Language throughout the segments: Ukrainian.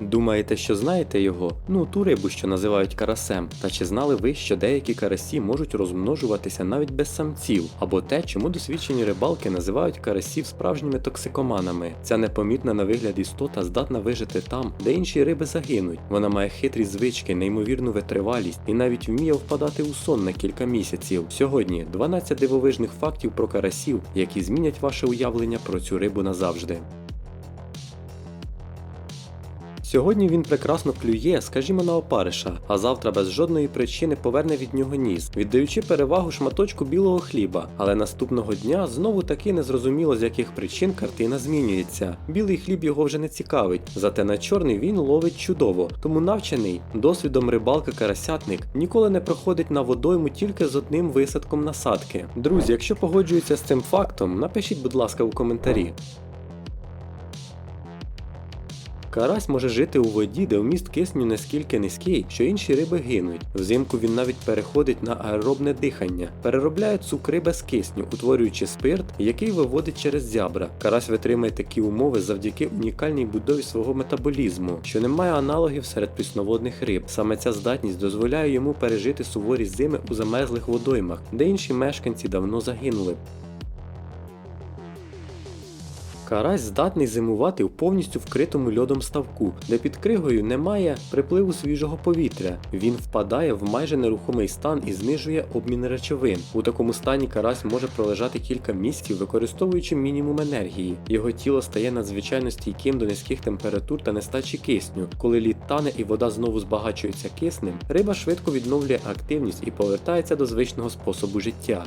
Думаєте, що знаєте його? Ну, ту рибу, що називають карасем. Та чи знали ви, що деякі карасі можуть розмножуватися навіть без самців? Або те, чому досвідчені рибалки називають карасів справжніми токсикоманами? Ця непомітна на вигляд істота здатна вижити там, де інші риби загинуть. Вона має хитрі звички, неймовірну витривалість і навіть вміє впадати у сон на кілька місяців. Сьогодні 12 дивовижних фактів про карасів, які змінять ваше уявлення про цю рибу назавжди. Сьогодні він прекрасно клює, скажімо, на опариша, а завтра без жодної причини поверне від нього ніс, віддаючи перевагу шматочку білого хліба. Але наступного дня знову таки незрозуміло з яких причин картина змінюється. Білий хліб його вже не цікавить, зате на чорний він ловить чудово. Тому навчений досвідом рибалка карасятник ніколи не проходить на водойму тільки з одним висадком насадки. Друзі, якщо погоджуються з цим фактом, напишіть, будь ласка, у коментарі. Карась може жити у воді, де вміст кисню наскільки низький, що інші риби гинуть. Взимку він навіть переходить на аеробне дихання, переробляє цукри без кисню, утворюючи спирт, який виводить через зябра. Карась витримує такі умови завдяки унікальній будові свого метаболізму, що не має аналогів серед прісноводних риб. Саме ця здатність дозволяє йому пережити суворі зими у замерзлих водоймах, де інші мешканці давно загинули. Карась здатний зимувати у повністю вкритому льодом ставку, де під кригою немає припливу свіжого повітря. Він впадає в майже нерухомий стан і знижує обмін речовин. У такому стані карась може пролежати кілька місяців, використовуючи мінімум енергії. Його тіло стає надзвичайно стійким до низьких температур та нестачі кисню. Коли лід тане і вода знову збагачується киснем, риба швидко відновлює активність і повертається до звичного способу життя.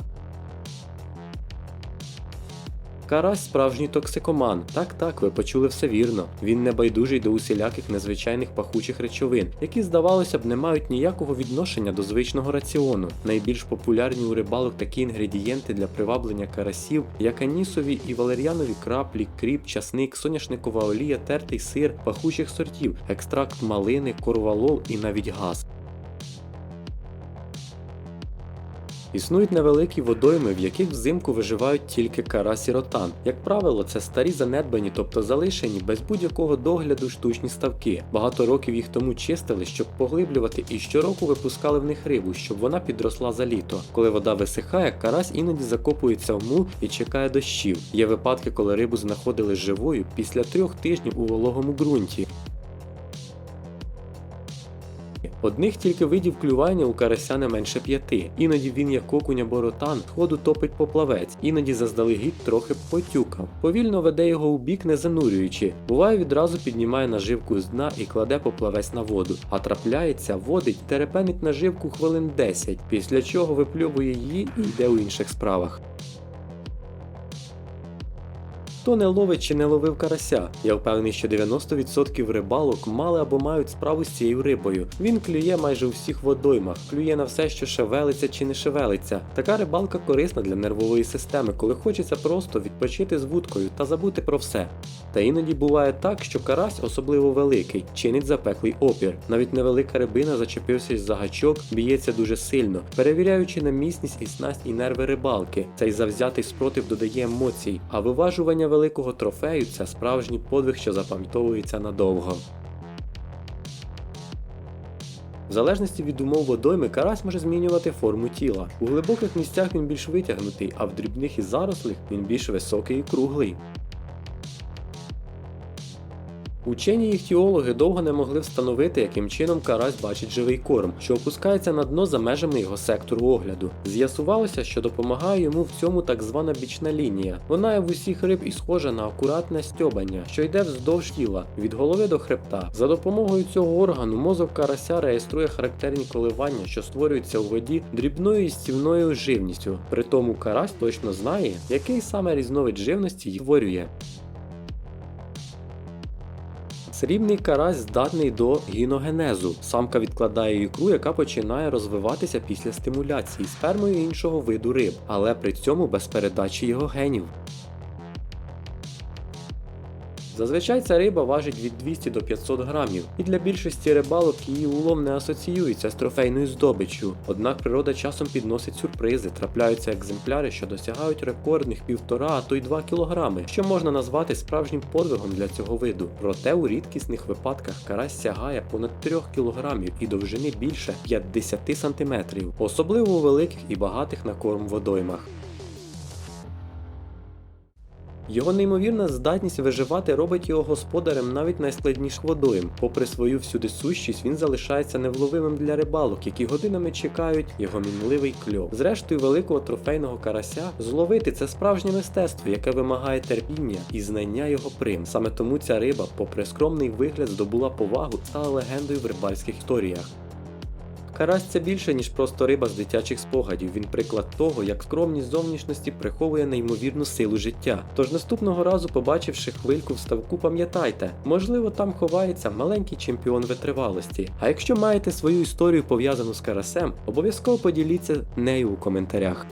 Карась справжній токсикоман. Так, так, ви почули все вірно. Він не байдужий до усіляких незвичайних пахучих речовин, які, здавалося б, не мають ніякого відношення до звичного раціону. Найбільш популярні у рибалок такі інгредієнти для приваблення карасів, як анісові і валер'янові краплі, кріп, часник, соняшникова олія, тертий сир, пахучих сортів, екстракт малини, корвалол і навіть газ. Існують невеликі водойми, в яких взимку виживають тільки карась і ротан. Як правило, це старі занедбані, тобто залишені без будь-якого догляду штучні ставки. Багато років їх тому чистили, щоб поглиблювати, і щороку випускали в них рибу, щоб вона підросла за літо. Коли вода висихає, карась іноді закопується в мул і чекає дощів. Є випадки, коли рибу знаходили живою після трьох тижнів у вологому ґрунті. Одних тільки видів клювання у карася не менше п'яти. Іноді він, як окунь або ротан, ходу топить поплавець, іноді заздалегідь трохи потюкав. Повільно веде його у бік, не занурюючи. Буває, відразу піднімає наживку з дна і кладе поплавець на воду. А трапляється, водить, терепенить наживку хвилин 10, після чого випльовує її і йде у інших справах. Хто не ловить чи не ловив карася? Я впевнений, що 90% рибалок мали або мають справу з цією рибою. Він клює майже у всіх водоймах, клює на все, що шевелиться чи не шевелиться. Така рибалка корисна для нервової системи, коли хочеться просто відпочити з вудкою та забути про все. Та іноді буває так, що карась, особливо великий, чинить запеклий опір. Навіть невелика рибина, зачепившись за гачок, б'ється дуже сильно, перевіряючи на міцність і снасть і нерви рибалки. Цей завзятий спротив додає емоцій, а виважування великого трофею це справжній подвиг, що запам'ятовується надовго. В залежності від умов водойми карась може змінювати форму тіла. У глибоких місцях він більш витягнутий, а в дрібних і зарослих він більш високий і круглий. Учені іхтіологи довго не могли встановити, яким чином карась бачить живий корм, що опускається на дно за межами його сектору огляду. З'ясувалося, що допомагає йому в цьому так звана бічна лінія. Вона є в усіх риб і схожа на акуратне стьобання, що йде вздовж тіла від голови до хребта. За допомогою цього органу мозок карася реєструє характерні коливання, що створюються у воді дрібною і стівною живністю. При тому карась точно знає, який саме різновид живності їх створює. Срібний карась здатний до гіногенезу. Самка відкладає ікру, яка починає розвиватися після стимуляції спермою іншого виду риб, але при цьому без передачі його генів. Зазвичай ця риба важить від 200 до 500 грамів, і для більшості рибалок її улов не асоціюється з трофейною здобиччю. Однак природа часом підносить сюрпризи, трапляються екземпляри, що досягають рекордних півтора, а то й 2 кілограми, що можна назвати справжнім подвигом для цього виду. Проте у рідкісних випадках карась сягає понад 3 кілограмів і довжини більше 50 сантиметрів, особливо у великих і багатих на корм водоймах. Його неймовірна здатність виживати робить його господарем навіть найскладніших водойм. Попри свою всюдисущість, він залишається невловимим для рибалок, які годинами чекають його мінливий кльов. Зрештою, великого трофейного карася зловити це справжнє мистецтво, яке вимагає терпіння і знання його прим. Саме тому ця риба, попри скромний вигляд, здобула повагу, стала легендою в рибальських історіях. Карась це більше, ніж просто риба з дитячих спогадів. Він приклад того, як скромність зовнішності приховує неймовірну силу життя. Тож наступного разу, побачивши хвильку в ставку, пам'ятайте, можливо, там ховається маленький чемпіон витривалості. А якщо маєте свою історію пов'язану з карасем, обов'язково поділіться нею у коментарях.